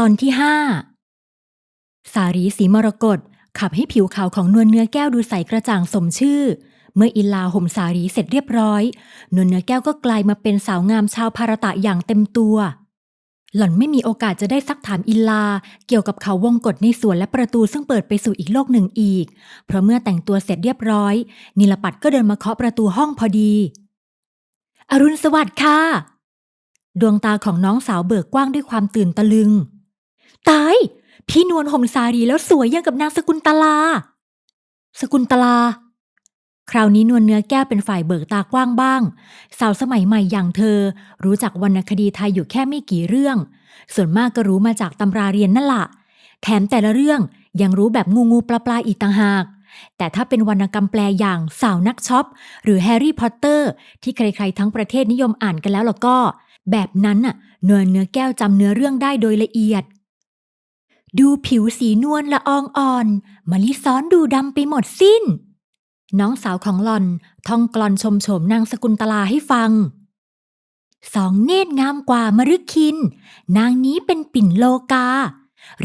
ตอนที่ห้าสารีสีมรกตขับให้ผิวขาวของนวลเนื้อแก้วดูใสกระจ่างสมชื่อ เมื่ออินลาห่มสารีเสร็จเรียบร้อย นวลเนื้อแก้วก็กลายมาเป็นสาวงามชาวภารตะอย่างเต็มตัว หล่อนไม่มีโอกาสจะได้ซักถามอิลา เกี่ยวกับเขาวงกฏในสวนและประตูซึ่งเปิดไปสู่อีกโลกหนึ่งอีก เพราะเมื่อแต่งตัวเสร็จเรียบร้อย นิลปัดก็เดินมาเคาะประตูห้องพอดี อรุณสวัสดิ์ค่ะ ดวงตาของน้องสาวเบิกกว้างด้วยความตื่นตะลึง ตาย พี่นวลห่มสารีแล้วสวยยังกับนางสกุลตลา สกุลตลา คราวนี้นวลเนื้อแก้วเป็นฝ่ายเบิกตากว้างบ้าง สาวสมัยใหม่อย่างเธอ รู้จักวรรณคดีไทยอยู่แค่ไม่กี่เรื่อง ส่วนมากก็รู้มาจากตำราเรียนนั่นละแถมแต่ละเรื่องยังรู้แบบงูงูปลาปลาอีกต่างหากแต่ถ้าเป็นวรรณกรรมแปลอย่างสาวนักช็อป หรือแฮร์รี่พอตเตอร์ ที่ใครๆทั้งประเทศนิยมอ่านกันแล้วล้วก็ แบบนั้นน่ะเนื้อเนื้อแก้วจำเนื้อเรื่องได้โดยละเอียด ดูผิวสีนวลละอองอ่อนมะลิซ้อนดูดำไปหมดสิ้น น้องสาวของหลอนท่องกลอนชมโฉมนางสกุลตลาให้ฟัง สองเนตรงามกว่ามฤคิน นางนี้เป็นปิ่นโลกา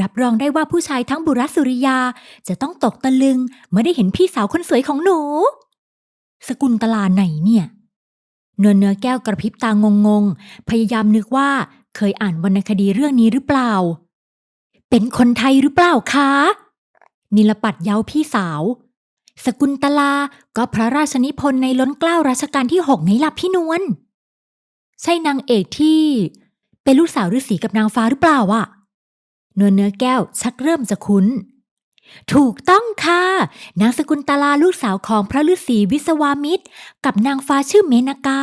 รับรองได้ว่าผู้ชายทั้งบุรสุริยาจะต้องตกตะลึงเมื่อได้เห็นพี่สาวคนสวยของหนู สกุลตลาไหนเนี่ยเนื้อเนื้อแก้วกระพริบตางงงๆพยายามนึกว่าเคยอ่านวรรณคดีเรื่องนี้หรือเปล่า เป็นคนไทยหรือเปล่าคะ นิลปัดเย้าพี่สาว สกุลตลาก็พระราชนิพนธ์ในล้นเกล้ารัชกาลที่หกไงล่ะพี่นวล ใช่นางเอกที่ เป็นลูกสาวฤาษีกับนางฟ้าหรือเปล่าอะนื้อเนื้อแก้วชักเริ่มจะคุ้น ถูกต้องค่ะ นางสกุลตลาลูกสาวของพระฤาษีวิศวามิตร กับนางฟ้าชื่อเมนากา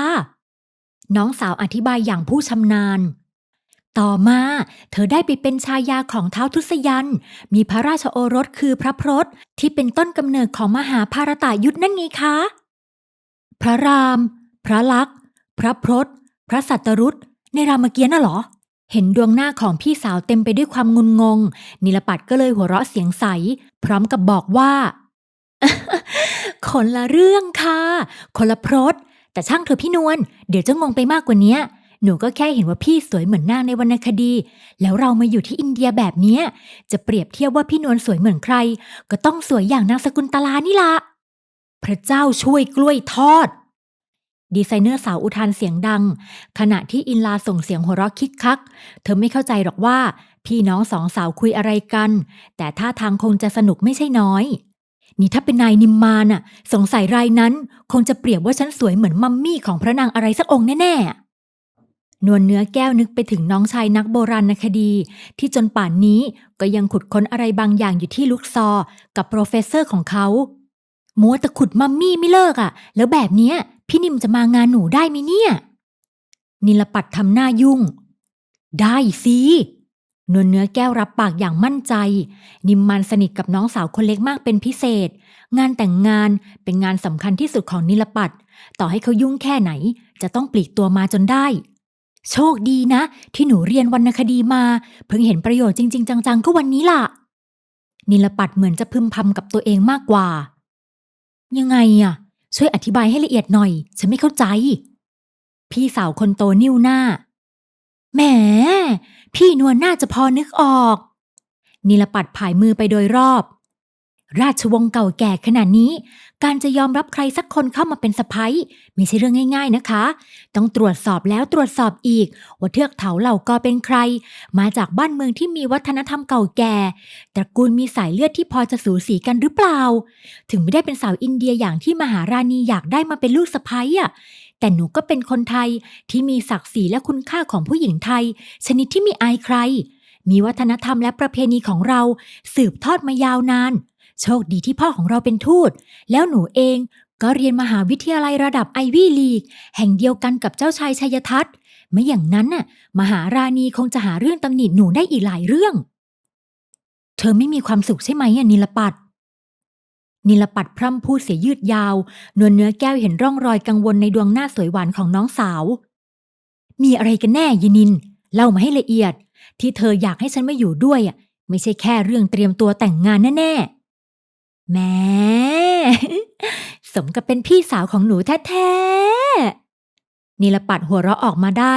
น้องสาวอธิบายอย่างผู้ชำนาญ ต่อมา เธอได้ไปเป็นชายาของเท้าวทุสยัน มีพระราชโอรสคือพระพรตที่เป็นต้นกำเนิดของมหาภารตายุทธนั่นไงคะ พระราม พระลักษณ์ พระพรตพระสัตรุษในรามเกียรติน่ะเหรอ เห็นดวงหน้าของพี่สาวเต็มไปด้วยความงุนงง นิลปัดก็เลยหัวเราะเสียงใส พร้อมกับบอกว่าคนละเรื่องค่ะ คนละพรตแต่ช่างเถอพี่นวล เดี๋ยวจะงงไปมากกว่านี้ หนูก็แค่เห็นว่าพี่สวยเหมือนนางในวรรณคดี แล้วเรามาอยู่ที่อินเดียแบบเนี้ย จะเปรียบเทียบว่าพี่นวลสวยเหมือนใคร ก็ต้องสวยอย่างนางสกุลตลานี่ละพระเจ้าช่วยกล้วยทอด ดีไซเนอร์สาวอุทานเสียงดัง ขณะที่อินลาส่งเสียงหัวเราะคิกคัก เธอไม่เข้าใจหรอกว่า พี่น้องสองสาวคุยอะไรกัน แต่ท่าทางคงจะสนุกไม่ใช่น้อยนี่ถ้าเป็นนายนิมมานน่ะ สงสัยรายนั้น คงจะเปรียบว่าฉันสวยเหมือนมัมมี่ของพระนางอะไรสักองค์แน่ๆ นวลเนื้อแก้วนึกไปถึงน้องชายนักโบราณคดี ที่จนป่านนี้ก็ยังขุดค้นอะไรบางอย่างอยู่ที่ลุกซอ กับโปรเฟสเซอร์ของเขา มัวแต่ขุดมัมมี่ไม่เลิกอะ่ะ แล้วแบบเนี้ย พี่นิมจะมางานหนูได้ไหมเนี่ย นิลปัดทำหน้ายุ่ง ได้สินวลเนื้อแก้วรับปากอย่างมั่นใจ นิมมันสนิทกับน้องสาวคนเล็กมากเป็นพิเศษ งานแต่งงานเป็นงานสำคัญที่สุดของนิลปัด ต่อให้เขายุ่งแค่ไหน จะต้องปลีกตัวมาจนได้ โชคดีนะ ที่หนูเรียนวรรณคดีมา เพิ่งเห็นประโยชน์จริง ๆ จัง ๆ ก็วันนี้ล่ะ นิลปัดเหมือนจะพึมพำกับตัวเองมากกว่า ยังไงอะ ช่วยอธิบายให้ละเอียดหน่อย ฉันไม่เข้าใจ พี่สาวคนโตนิ้วหน้า แหม พี่นวลน่าจะพอนึกออก นิลปัดผายมือไปโดยรอบ ราชวงศ์เก่าแก่ขนาดนี้ การจะยอมรับใครสักคนเข้ามาเป็นสะพ้ยไม่ใช่เรื่องง่าย ๆนะคะ ต้องตรวจสอบแล้วตรวจสอบอีก ว่าเทือกเถาเหล่ากอเป็นใคร มาจากบ้านเมืองที่มีวัฒนธรรมเก่าแก่ตระกูลมีสายเลือดที่พอจะสูสีกันหรือเปล่า ถึงไม่ได้เป็นสาวอินเดียอย่างที่มหาราณีอยากได้มาเป็นลูกสะพ้ยอะแต่หนูก็เป็นคนไทยที่มีศักดิ์ศรีและคุณค่าของผู้หญิงไทย ชนิดที่มีอายใครมีวัฒนธรรมและประเพณีของเรา สืบทอดมายาวนาน โชคดีที่พ่อของเราเป็นทูต แล้วหนูเองก็เรียนมหาวิทยาลัยระดับไอวี่ลีก แห่งเดียวกันกับเจ้าชายชัยทัศน์ ไม่อย่างนั้นน่ะ มหาราณีคงจะหาเรื่องตำหนิหนูได้อีกหลายเรื่อง เธอไม่มีความสุขใช่ไหมอะนิลปัดนิลปัดพร่ำพูดเสียยืดยาว นวลเนื้อแก้วเห็นร่องรอยกังวลในดวงหน้าสวยหวานของน้องสาว มีอะไรกันแน่ยายนิน เล่ามาให้ละเอียด ที่เธออยากให้ฉันมาอยู่ด้วยอะไม่ใช่แค่เรื่องเตรียมตัวแต่งงานแน่ๆ แม่ สมกับเป็นพี่สาวของหนูแท้ๆนิลปัดหัวเราะออกมาได้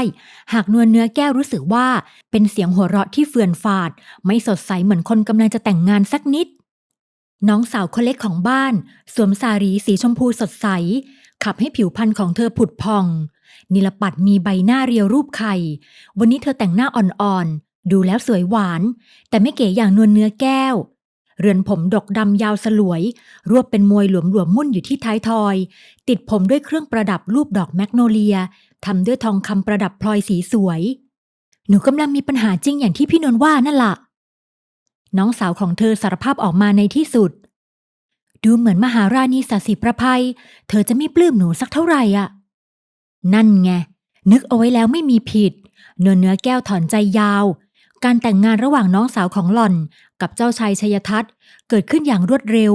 หากนวลเนื้อแก้วรู้สึกว่า เป็นเสียงหัวเราะที่เฟื่อนฟาด ไม่สดใสเหมือนคนกำลังจะแต่งงานสักนิด น้องสาวคนเล็กของบ้าน สวมสารีสีชมพูสดใส ขับให้ผิวพรรณของเธอผุดพอง นิลปัดมีใบหน้าเรียวรูปไข่ วันนี้เธอแต่งหน้าอ่อนๆ ดูแล้วสวยหวาน แต่ไม่เก๋อย่างนวลเนื้อแก้ว เรือนผมดกดำยาวสลวย รวบเป็นมวยหลวมๆมุ่นอยู่ที่ท้ายทอย ติดผมด้วยเครื่องประดับรูปดอกแมกโนเลียทำด้วยทองคำประดับพลอยสีสวย หนูกำลังมีปัญหาจริงอย่างที่พี่นนท์ว่านั่นละ่ะ น้องสาวของเธอสารภาพออกมาในที่สุด ดูเหมือนมหาราณีสาสีประภัย เธอจะไม่ปลื้มหนูสักเท่าไหร่อะ นั่นไง นึกเอาไว้แล้วไม่มีผิด เนื้อเนื้อแก้วถอนใจยาวการแต่งงานระหว่างน้องสาวของหล่อน กับเจ้าชายชยทัศน์เกิดขึ้นอย่างรวดเร็ว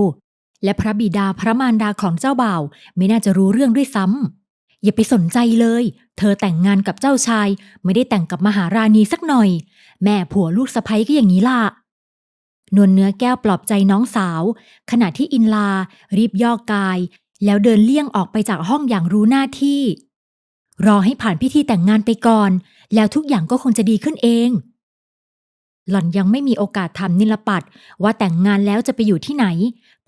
และพระบิดาพระมารดาของเจ้าบ่าวไม่น่าจะรู้เรื่องด้วยซ้ำอย่าไปสนใจเลย เธอแต่งงานกับเจ้าชาย ไม่ได้แต่งกับมหาราณีสักหน่อย แม่ผัวลูกสะใภ้ก็อย่างนี้ล่ะนวลเนื้อแก้วปลอบใจน้องสาว ขณะที่อินลา รีบย่อกาย แล้วเดินเลี่ยงออกไปจากห้องอย่างรู้หน้าที่ รอให้ผ่านพิธีแต่งงานไปก่อน แล้วทุกอย่างก็คงจะดีขึ้นเอง หล่อนยังไม่มีโอกาสทำนิลปัดว่าแต่งงานแล้วจะไปอยู่ที่ไหน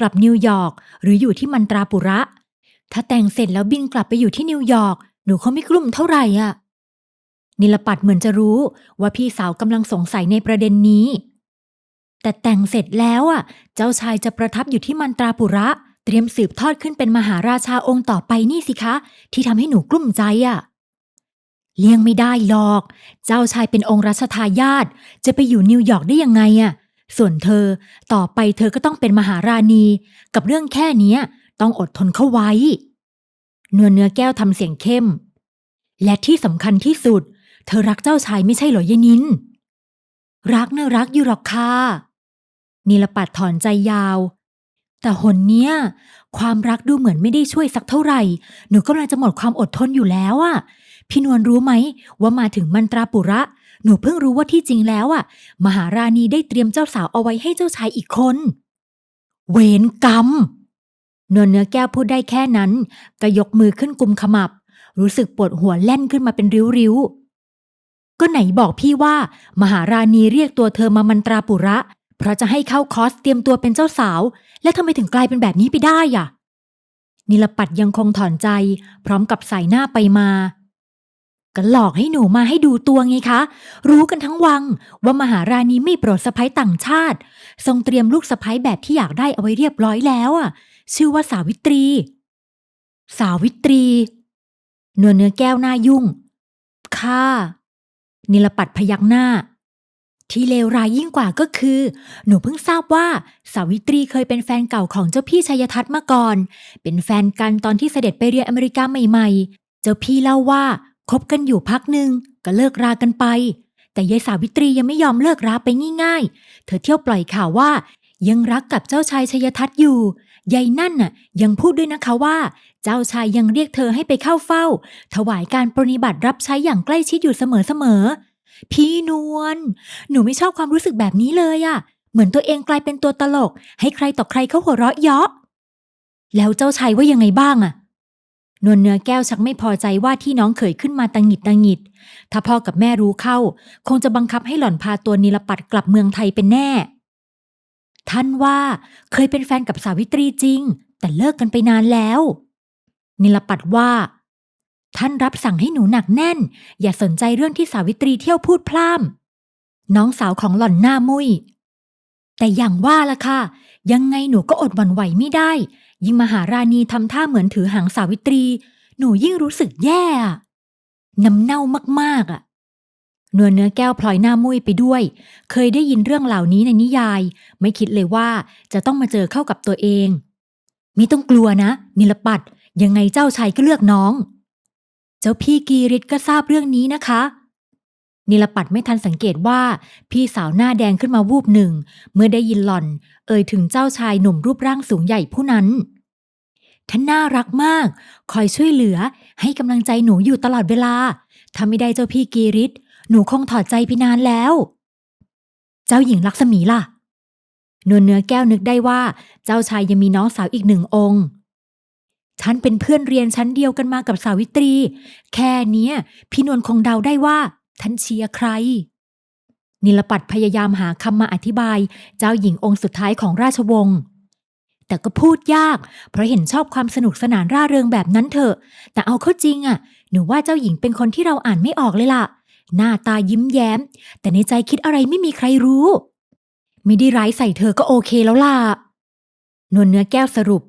กลับนิวยอร์กหรืออยู่ที่มันตราปุระ ถ้าแต่งเสร็จแล้วบินกลับไปอยู่ที่นิวยอร์กหนูเขาไม่กลุ้มเท่าไหร่อะ นิลปัดเหมือนจะรู้ว่าพี่สาวกำลังสงสัยในประเด็นนี้ แต่แต่งเสร็จแล้วอะ เจ้าชายจะประทับอยู่ที่มันตราปุระ เตรียมสืบทอดขึ้นเป็นมหาราชาองค์ต่อไปนี่สิคะ ที่ทำให้หนูกลุ้มใจอะ เลี่ยงไม่ได้หรอก เจ้าชายเป็นองค์รัชทายาทจะไปอยู่นิวยอร์กได้ยังไงอะส่วนเธอต่อไปเธอก็ต้องเป็นมหาราณี กับเรื่องแค่นี้ต้องอดทนเข้าไว้เนื้อเนื้อแก้วทำเสียงเข้ม และที่สำคัญที่สุด เธอรักเจ้าชายไม่ใช่หรอยายนินรักเนะรักอยู่หรอกค่ะนิลปัดถอนใจยาว แต่หนเนี้ยความรักดูเหมือนไม่ได้ช่วยสักเท่าไหร่ หนูกำลังจะหมดความอดทนอยู่แล้วอะพี่นวลรู้ไหมว่ามาถึงมันตราปุระ หนูเพิ่งรู้ว่าที่จริงแล้วอะมหาราณีได้เตรียมเจ้าสาวเอาไว้ให้เจ้าชายอีกคน เวรกรรมนวลเนื้อแก้วพูดได้แค่นั้น ก็ยกมือขึ้นกุมขมับ รู้สึกปวดหัวแล่นขึ้นมาเป็นริ้วๆก็ไหนบอกพี่ว่า มหาราณีเรียกตัวเธอมามันตราปุระ เพราะจะให้เข้าคอร์สเตรียมตัวเป็นเจ้าสาว และทำไมถึงกลายเป็นแบบนี้ไปได้อะนิลปัดยังคงถอนใจ พร้อมกับสายหน้าไปมาก็หลอกให้หนูมาให้ดูตัวไงคะ รู้กันทั้งวังว่ามหาราณีไม่โปรดสะพ้ยต่างชาติ ทรงเตรียมลูกสะพ้ยแบบที่อยากได้เอาไว้เรียบร้อยแล้วอะ ชื่อว่าสาวิตรี สาวิตรี นวลเนื้อแก้วหน้ายุ่ง ค่ะ นิลปัดพยักหน้า ที่เลวร้ายยิ่งกว่าก็คือ หนูเพิ่งทราบว่า สาวิตรีเคยเป็นแฟนเก่าของเจ้าพี่ชัยทัศน์มาก่อน เป็นแฟนกันตอนที่เสด็จไปเรียนอเมริกาใหม่ๆ เจ้าพี่เล่าว่าคบกันอยู่พักหนึ่งก็เลิกรากันไป แต่ยายสาวิตรียังไม่ยอมเลิกราไปง่ายๆ เธอเที่ยวปล่อยข่าวว่า ยังรักกับเจ้าชายชัยทัศน์อยู่ยายนั่นน่ะ ยังพูดด้วยนะคะว่า เจ้าชายยังเรียกเธอให้ไปเข้าเฝ้า ถวายการปรนิบัติรับใช้อย่างใกล้ชิดอยู่เสมอๆ พี่นวลหนูไม่ชอบความรู้สึกแบบนี้เลยอะเหมือนตัวเองกลายเป็นตัวตลก ให้ใครต่อใครเขาหัวเราะเยาะแล้วเจ้าชายว่ายังไงบ้างอะนวลเนื้อแก้วชักไม่พอใจว่าที่น้องเขยขึ้นมาตังหิดตังหิด ถ้าพ่อกับแม่รู้เข้า คงจะบังคับให้หล่อนพาตัวนิลปัดกลับเมืองไทยเป็นแน่ ท่านว่าเคยเป็นแฟนกับสาวิตรีจริง แต่เลิกกันไปนานแล้ว นิลปัดว่า ท่านรับสั่งให้หนูหนักแน่น อย่าสนใจเรื่องที่สาวิตรีเที่ยวพูดพล่ำน้องสาวของหล่อนหน้ามุยแต่อย่างว่าล่ะค่ะ ยังไงหนูก็อดหวั่นไหวไม่ได้ ยิ่งมหาราณีทำท่าเหมือนถือหางสาวิตรี หนูยิ่งรู้สึกแย่น้ำเน่ามากๆอะเนวลเนื้อแก้วพลอยหน้ามุ้ยไปด้วย เคยได้ยินเรื่องเหล่านี้ในนิยาย ไม่คิดเลยว่าจะต้องมาเจอเข้ากับตัวเอง ไม่ต้องกลัวนะ นิลปัดยังไงเจ้าชายก็เลือกน้อง เจ้าพี่กีริศก็ทราบเรื่องนี้นะคะ นิลปัดไม่ทันสังเกตว่าพี่สาวหน้าแดงขึ้นมาวูบหนึ่ง เมื่อได้ยินหล่อน เอ่ยถึงเจ้าชายหนุ่มรูปร่างสูงใหญ่ผู้นั้นท่านน่ารักมาก คอยช่วยเหลือ ให้กำลังใจหนูอยู่ตลอดเวลา ถ้าไม่ได้เจ้าพี่กีริศหนูคงถอดใจไปนานแล้ว เจ้าหญิงลักษมีล่ะนวลเนื้อแก้วนึกได้ว่า เจ้าชายยังมีน้องสาวอีกหนึ่งองค์ ท่านเป็นเพื่อนเรียนชั้นเดียวกันมากับสาวิตรี แค่เนี้ย พี่นวลคงเดาได้ว่าท่านเชียร์ใคร นิลปัดพยายามหาคำมาอธิบาย เจ้าหญิงองค์สุดท้ายของราชวงศ์แต่ก็พูดยาก เพราะเห็นชอบความสนุกสนานร่าเริงแบบนั้นเถอะ แต่เอาเข้าจริงอะหนูว่าเจ้าหญิงเป็นคนที่เราอ่านไม่ออกเลยล่ะ หน้าตายิ้มแย้ม แต่ในใจคิดอะไรไม่มีใครรู้ ไม่ได้ร้ายใส่เธอก็โอเคแล้วล่ะนวลเนื้อแก้วสรุป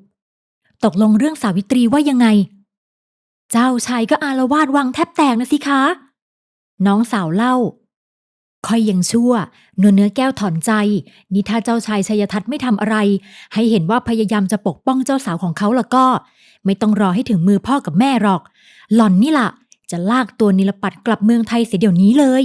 ตกลงเรื่องสาวิตรีว่ายังไง เจ้าชายก็อารวาสวังแทบแตกนะสิคะ น้องสาวเล่าคอยยังชั่วนวลเนื้อแก้วถอนใจ นี่ถ้าเจ้าชายชยทัศน์ไม่ทำอะไร ให้เห็นว่าพยายามจะปกป้องเจ้าสาวของเขาแล้วก็ ไม่ต้องรอให้ถึงมือพ่อกับแม่หรอก หล่อนนี่ล่ะ จะลากตัวนิลปัดกลับเมืองไทยเสียเดี๋ยวนี้เลย